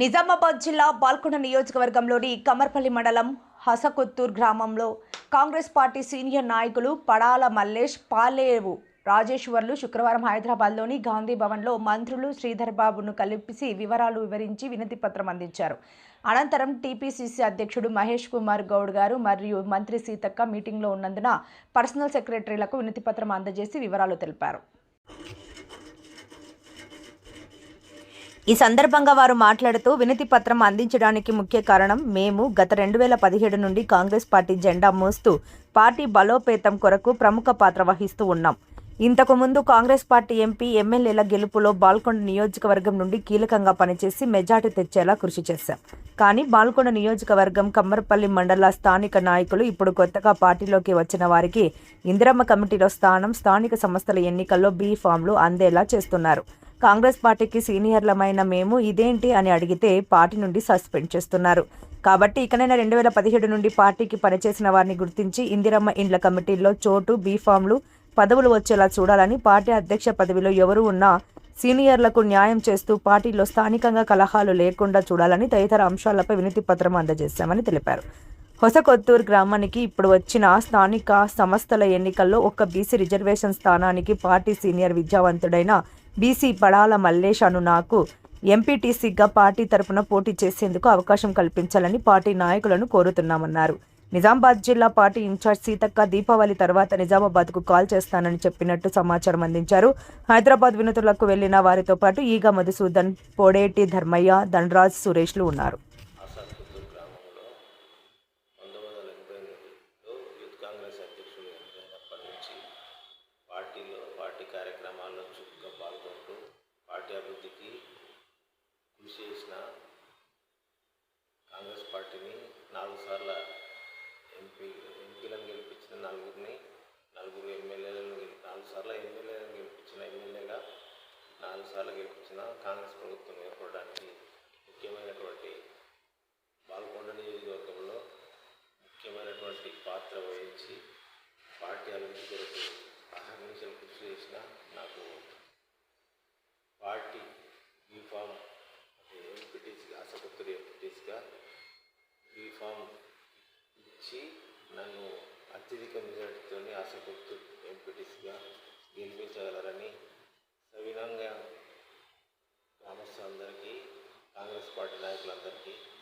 నిజామాబాద్ జిల్లా బాల్కొండ నియోజకవర్గంలోని కమర్పల్లి మండలం హసకొత్తూర్ గ్రామంలో కాంగ్రెస్ పార్టీ సీనియర్ నాయకులు పడాల మల్లేష్ పాలేవు రాజేశ్వర్లు శుక్రవారం హైదరాబాద్లోని గాంధీ భవన్లో మంత్రులు శ్రీధర్ బాబును కలిసి వివరాలు వివరించి వినతి పత్రం అందించారు. అనంతరం టీపీసీసీ అధ్యక్షుడు మహేష్ కుమార్ గౌడ్ గారు మరియు మంత్రి సీతక్క మీటింగ్లో ఉన్నందున పర్సనల్ సెక్రటరీలకు వినతి పత్రం అందజేసి వివరాలు తెలిపారు. ఈ సందర్భంగా వారు మాట్లాడుతూ వినతి పత్రం అందించడానికి ముఖ్య కారణం మేము గత రెండు వేల పదిహేడు నుండి కాంగ్రెస్ పార్టీ జెండా మోస్తూ పార్టీ బలోపేతం కొరకు ప్రముఖ పాత్ర వహిస్తూ ఉన్నాం. ఇంతకు ముందు కాంగ్రెస్ పార్టీ ఎంపీ ఎమ్మెల్యేల గెలుపులో బాల్కొండ నియోజకవర్గం నుండి కీలకంగా పనిచేసి మెజార్టీ తెచ్చేలా కృషి చేశాం. కానీ బాల్కొండ నియోజకవర్గం కమ్మరపల్లి మండల స్థానిక నాయకులు ఇప్పుడు కొత్తగా పార్టీలోకి వచ్చిన వారికి ఇందిరమ్మ కమిటీలో స్థానం స్థానిక సంస్థల ఎన్నికల్లో బీ ఫామ్లు అందేలా చేస్తున్నారు. కాంగ్రెస్ పార్టీకి సీనియర్లమైన మేము ఇదేంటి అని అడిగితే పార్టీ నుండి సస్పెండ్ చేస్తున్నారు. కాబట్టి ఇకనైనా రెండు వేల పదిహేడు నుండి పార్టీకి పనిచేసిన వారిని గుర్తించి ఇందిరమ్మ ఇండ్ల కమిటీల్లో చోటు బీఫామ్లు పదవులు వచ్చేలా చూడాలని పార్టీ అధ్యక్ష పదవిలో ఎవరు ఉన్నా సీనియర్లకు న్యాయం చేస్తూ పార్టీలో స్థానికంగా కలహాలు లేకుండా చూడాలని తదితర అంశాలపై వినతి పత్రం అందజేశామని తెలిపారు. హొసకొత్తూరు గ్రామానికి ఇప్పుడు వచ్చిన స్థానిక సంస్థల ఎన్నికల్లో ఒక్క బీసీ రిజర్వేషన్ స్థానానికి పార్టీ సీనియర్ విద్యావంతుడైన బీసీ పడాల మల్లేష్ అను నాకు ఎంపీటీసీగా పార్టీ తరపున పోటీ చేసేందుకు అవకాశం కల్పించాలని పార్టీ నాయకులను కోరుతున్నామన్నారు. నిజామాబాద్ జిల్లా పార్టీ ఇన్ఛార్జ్ సీతక్క దీపావళి తర్వాత నిజామాబాద్కు కాల్ చేస్తానని చెప్పినట్టు సమాచారం అందించారు. హైదరాబాద్ వినతులకు వెళ్ళిన వారితో పాటు ఈగ మధుసూదన్ పోడేటి ధర్మయ్య ధనరాజ్ సురేష్లు ఉన్నారు. కార్యక్రమాల్లో చురుగ్గా పాల్గొంటూ పార్టీ అభివృద్ధికి కృషి చేసిన కాంగ్రెస్ పార్టీని నాలుగు సార్ల ఎంపీ ఎంపీలను గెలిపించిన నలుగురిని నలుగురు ఎమ్మెల్యేలను నాలుగు సార్ల ఎమ్మెల్యేలను గెలిపించిన ఎమ్మెల్యేగా నాలుగు సార్లు గెలిపించిన కాంగ్రెస్ ప్రభుత్వం నాయకులందరికీ కోరుచు